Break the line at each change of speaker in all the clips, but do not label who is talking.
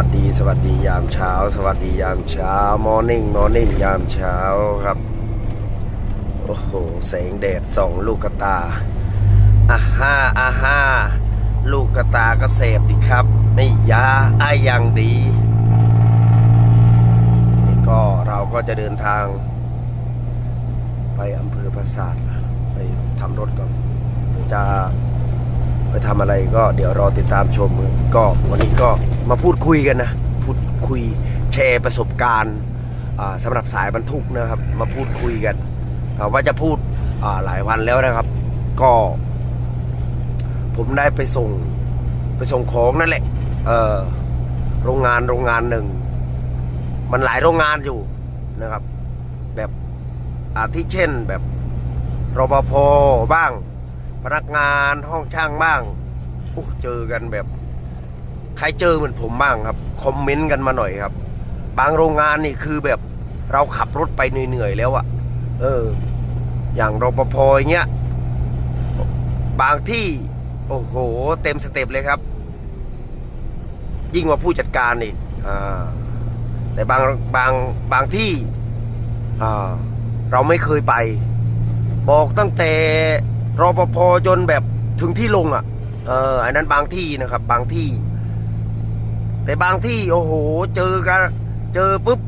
วัสดี สวัสดียามเช้า สวัสดียามเช้ามอร์นิ่งมอร์นิ่งยามเช้าครับ โอ้โหแสงแดดส่องลูกตาอ่าฮ่าอ่าฮ่าลูกตาก็เสพดีครับ ไม่ยาอายังดีนี่ก็เราก็จะเดินทาง ไปอำเภอปราสาทไปทำรถก่อนจะ ไปทำอะไรก็เดี๋ยวรอติดตามชมก็วันนี้ก็มาพูดคุยกันนะ พูดคุยแชร์ประสบการณ์อ่าสำหรับสายบรรทุกนะครับ มาพูดคุยกัน ว่าจะพูดหลายวันแล้วนะครับ ก็ ผมได้ไปส่งไปส่งของนั่นแหละโรงงานโรงงานหนึ่ง มันหลายโรงงานอยู่นะครับ แบบอาทิเช่นแบบรปภบ้าง พนักงานห้องช่างบ้างโอ้เจอกันแบบใครเจอเหมือนผมบ้างครับคอมเมนต์กันมาหน่อยครับ บางโรงงานนี่คือแบบเราขับรถไปเหนื่อยๆแล้วอะเออ อย่างรปภอย่างเงี้ยบางที่ โอ้โห เต็มสเต็ปเลยครับ ยิ่งกว่าผู้จัดการอีกอ่แต่บางบางบางที่เราไม่เคยไป บอกตั้งแต่ รอปภจนแบบถึงที่ลงอะ เอออันนั้นบางที่นะครับ บางที่ แต่บางที่โอ้โห เจอกันเจอปุ๊บ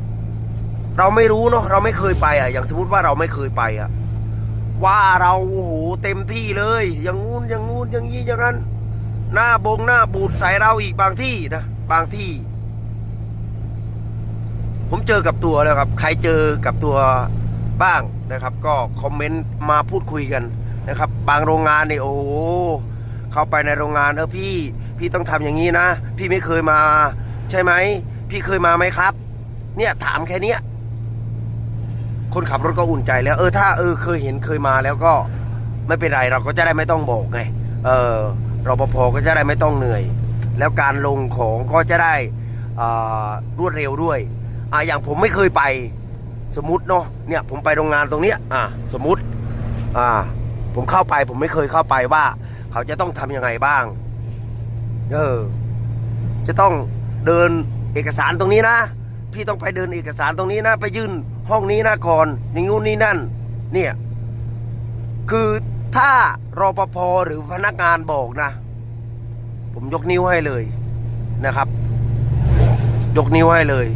เราไม่รู้เนาะเราไม่เคยไปอะ อย่างสมมติว่าเราไม่เคยไปอะ ว่าเราโอ้โหเต็มที่เลย อย่างงู้นอย่างงู้นอย่างนี้อย่างนั้น หน้าบงหน้าบูดใส่เราอีกบางที่นะบางที่ ผมเจอกับตัวแล้วครับ ใครเจอกับตัวบ้างนะครับ ก็คอมเมนต์มาพูดคุยกัน นะครับ บางโรงงานนี่โอ้โหเข้าไปในโรงงานเออพี่พี่ต้องทำอย่างนี้นะ พี่ไม่เคยมา ใช่ไหม พี่เคยมาไหมครับ เนี่ยถามแค่เนี้ยคนขับรถก็อุ่นใจแล้ว เออถ้าเออเคยเห็นเคยมาแล้วก็ไม่เป็นไรเราก็จะได้ไม่ต้องบอกไงเออรปภก็จะได้ไม่ต้องเหนื่อย แล้วการลงของก็จะได้รวดเร็วด้วยอ่าอย่างผมไม่เคยไปสมมติเนาะเนี่ยผมไปโรงงานตรงเนี้ยอ่าสมมติอ่า ผมเข้าไป ผมไม่เคยเข้าไปว่า เขาจะต้องทำยังไงบ้าง เออ จะต้องเดินเอกสารตรงนี้นะ พี่ต้องไปเดินเอกสารตรงนี้นะ ไปยื่นห้องนี้นะก่อนอย่างงู้นนี่นั่น เนี่ย คือถ้ารอปภหรือพนักงานบอกนะ ผมยกนิ้วให้เลยนะครับ ยกนิ้วให้เลย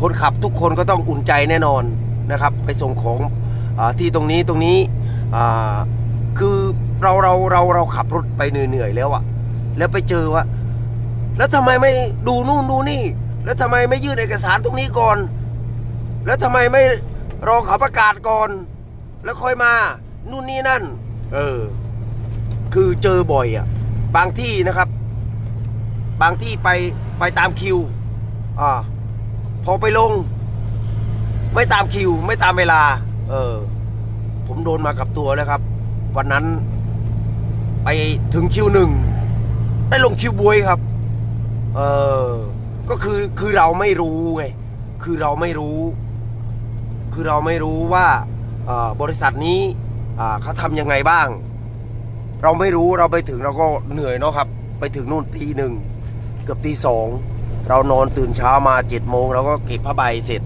คนขับทุกคนก็ต้องอุ่นใจแน่นอนนะครับ ไปส่งของอที่ตรงนี้ตรงนี้อ่า คือเราเราเราเราขับรถไปเหนื่อยๆแล้วอะแล้วไปเจอว่า แล้วทำไมไม่ดูนู่นดูนี่ แล้วทำไมไม่ยื่นเอกสารตรงนี้ก่อน แล้วทำไมไม่รอเขาประกาศก่อน แล้วค่อยมานู่นนี่นั่น เออ คือเจอบ่อยอะบางที่นะครับ บางที่ไปไปตามคิว อ่า พอไปลง ไม่ตามคิว ไม่ตามเวลา เออ ผมโดนมากับตัวแล้วครับ วันนั้น ไปถึงคิวหนึ่งได้ลงคิวบวยครับ เออก็คือคือเราไม่รู้ไงคือเราไม่รู้ คือเราไม่รู้ว่าบริษัทนี้เขาทำยังไงบ้าง เราไม่รู้เราไปถึงเราก็เหนื่อยเนาะครับ ไปถึงนู่นตีหนึ่งเกือบตีสองเรานอนตื่นเช้ามาเจ็ดโมงเราก็เก็บผ้าใบเสร็จ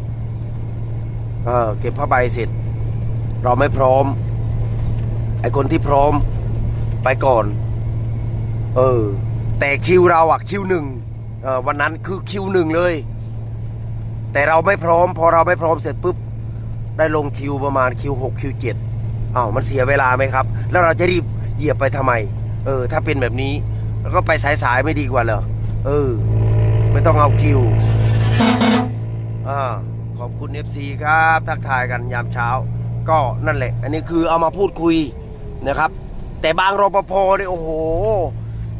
เออเก็บผ้าใบเสร็จ เราไม่พร้อม ไอคนที่พร้อมไปก่อน เออ แต่คิวเราอะคิวหนึ่งเออวันนั้นคือคิวหนึ่งเลย แต่เราไม่พร้อม พอเราไม่พร้อมเสร็จปุ๊บ ได้ลงคิวประมาณคิวหกคิวเจ็ดอ้าวมันเสียเวลาไหมครับ แล้วเราจะรีบเหยียบไปทำไม เออ ถ้าเป็นแบบนี้แล้วก็ไปสายๆไม่ดีกว่าเหรอเออ ไม่ต้องเอาคิวอ่าขอบคุณ FC ครับ ทักทายกันยามเช้า ก็นั่นแหละ อันนี้คือเอามาพูดคุย นะครับ แต่บางรปภเนี่ยโอ้โห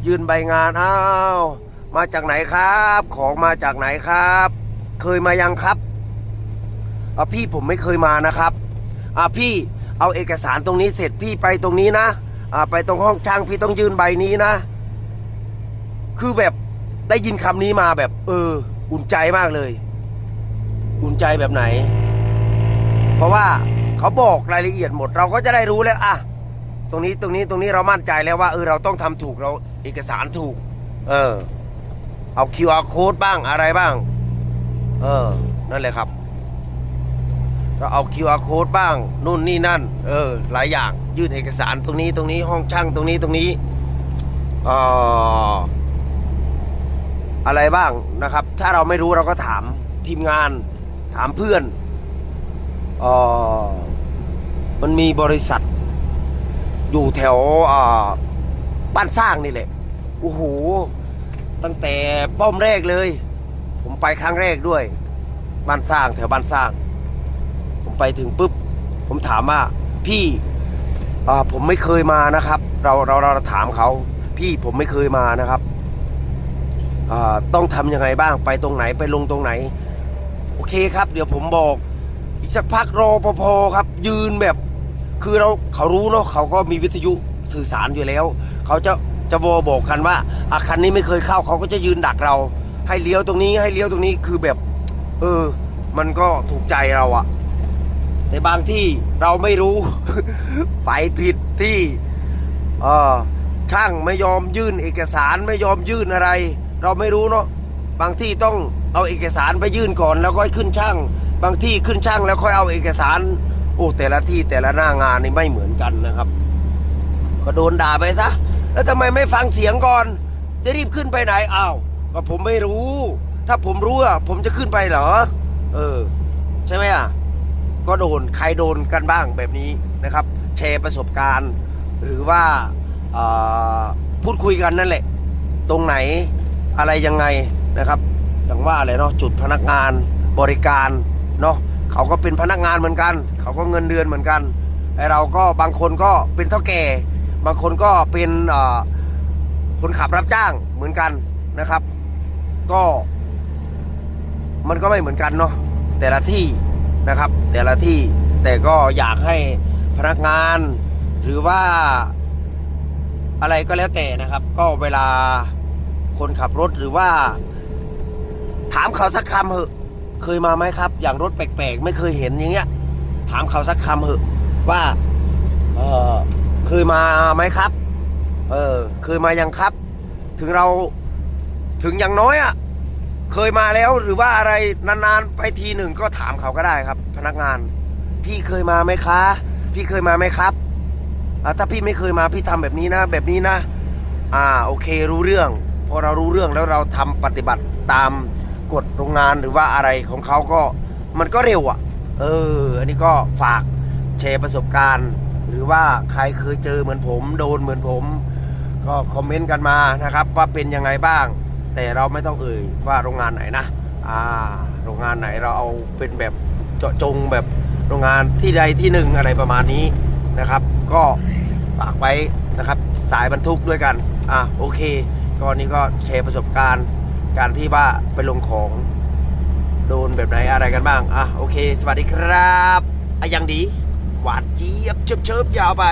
ยืนใบงานอ้าวมาจากไหนครับ ของมาจากไหนครับ เคยมายังครับอะพี่ผมไม่เคยมานะครับอะพี่เอาเอกสารตรงนี้เสร็จพี่ไปตรงนี้นะอะไปตรงห้องช่างพี่ต้องยื่นใบนี้นะ คือแบบได้ยินคำนี้มาแบบ เออ อุ่นใจมากเลย อุ่นใจแบบไหน เพราะว่าเขาบอกรายละเอียดหมด เราก็จะได้รู้แล้วอะ ตรงนี้ตรงนี้ตรงนี้เรามั่นใจแล้วว่าเออเราต้องทำถูกเราเอกสารถูก เออ เอา QR code บ้างอะไรบ้าง เออ นั่นแหละครับ เราเอา QR code บ้าง นู่นนี่นั่น เออ หลายอย่างยื่นเอกสารตรงนี้ตรงนี้ห้องช่างตรงนี้ตรงนี้เอ่ออะไรบ้างนะครับ ถ้าเราไม่รู้เราก็ถามทีมงาน ถามเพื่อนเออมันมีบริษัท อยู่แถวบ้านสร้างนี่แหละโอ้โหตั้งแต่ป้อมแรกเลย ผมไปครั้งแรกด้วย บ้านสร้างแถวบ้านสร้าง ผมไปถึงปุ๊บ ผมถามว่าพี่ผมไม่เคยมานะครับ เราเราเราถามเขา พี่ผมไม่เคยมานะครับต้องทำยังไงบ้างไปตรงไหนไปลงตรงไหน โอเคครับ เดี๋ยวผมบอก อีกสักพักรอปภครับ ยืนแบบ คือเราเขารู้เนาะเขาก็มีวิทยุสื่อสารอยู่แล้ว เขาจะจะโวบอกกันว่าอาคันนี้ไม่เคยเข้าเขาก็จะยืนดักเรา ให้เลี้ยวตรงนี้ให้เลี้ยวตรงนี้คือแบบ เออ มันก็ถูกใจเราอะแต่บางที่เราไม่รู้ ไปผิดที่เออช่างไม่ยอมยื่นเอกสารไม่ยอมยื่นอะไร เราไม่รู้เนาะบางที่ต้องเอาเอกสารไปยื่นก่อน แล้วค่อยขึ้นช่าง บางที่ขึ้นช่างแล้วค่อยเอาเอกสาร อ้แต่ละที่แต่ละหน้างานนี่ไม่เหมือนกันนะครับ ก็โดนด่าไปซะแล้วทำไมไม่ฟังเสียงก่อน จะรีบขึ้นไปไหนอ้าวก็ผมไม่รู้ ถ้าผมรู้อะผมจะขึ้นไปเหรอ เออ ใช่ไหมอะก็โดนใครโดนกันบ้างแบบนี้นะครับ แชร์ประสบการณ์ หรือว่าพูดคุยกันนั่นแหละ ตรงไหนอะไรยังไงนะครับอย่างว่าเลยเนาะจุดพนักงานบริการเนาะ เขาก็เป็นพนักงานเหมือนกัน เขาก็เงินเดือนเหมือนกันไอเราก็บางคนก็เป็นเท่าแก่ บางคนก็เป็นคนขับรับจ้างเหมือนกันนะครับ ก็มันก็ไม่เหมือนกันเนาะแต่ละที่นะครับ แต่ละที่แต่ก็อยากให้พนักงานหรือว่าอะไรก็แล้วแต่นะครับ ก็เวลาคนขับรถหรือว่า ถามเขาสักคำเหอะ เคยมาไหมครับ อย่างรถแปลกๆ ไม่เคยเห็นอย่างเงี้ย ถามเขาสักคำเหอะว่าเออเคยมาไหมครับ เออ เคยมายังครับ ถึงเราถึงอย่างน้อยอะ่ะ เคยมาแล้วหรือว่าอะไรนานๆไปทีหนึ่งก็ถามเขาก็ได้ครับ พนักงาน พี่เคยมาไหมคะ พี่เคยมาไหมครับถ้าพี่ไม่เคยมาพี่ทำแบบนี้นะ แบบนี้นะ อ่าโอเครู้เรื่อง พอเรารู้เรื่องแล้วเราทำปฏิบัติตาม กฎโรงงานหรือว่าอะไรของเขาก็มันก็เร็วอะ่ะ เออ อันนี้ก็ฝากแชร์ประสบการณ์ หรือว่าใครเคยเจอเหมือนผม โดนเหมือนผม ก็คอมเมนต์กันมานะครับ ว่าเป็นยังไงบ้าง แต่เราไม่ต้องเอ่ยว่าโรงงานไหนนะอ่าโรงงานไหนเราเอาเป็นแบบเจาะจงแบบโรงงานที่ใดที่หนึ่งอะไรประมาณนี้นะครับ ก็ฝากไว้นะครับสายบรรทุกด้วยกันอะโอเคก็นี่ก็แชร์ประสบการณ์ การที่ว่าไปลงของโดนแบบไหนอะไรกันบ้าง อะโอเค สวัสดีครับอะยังดี หวานเจี๊ยบเชิบๆยาวไป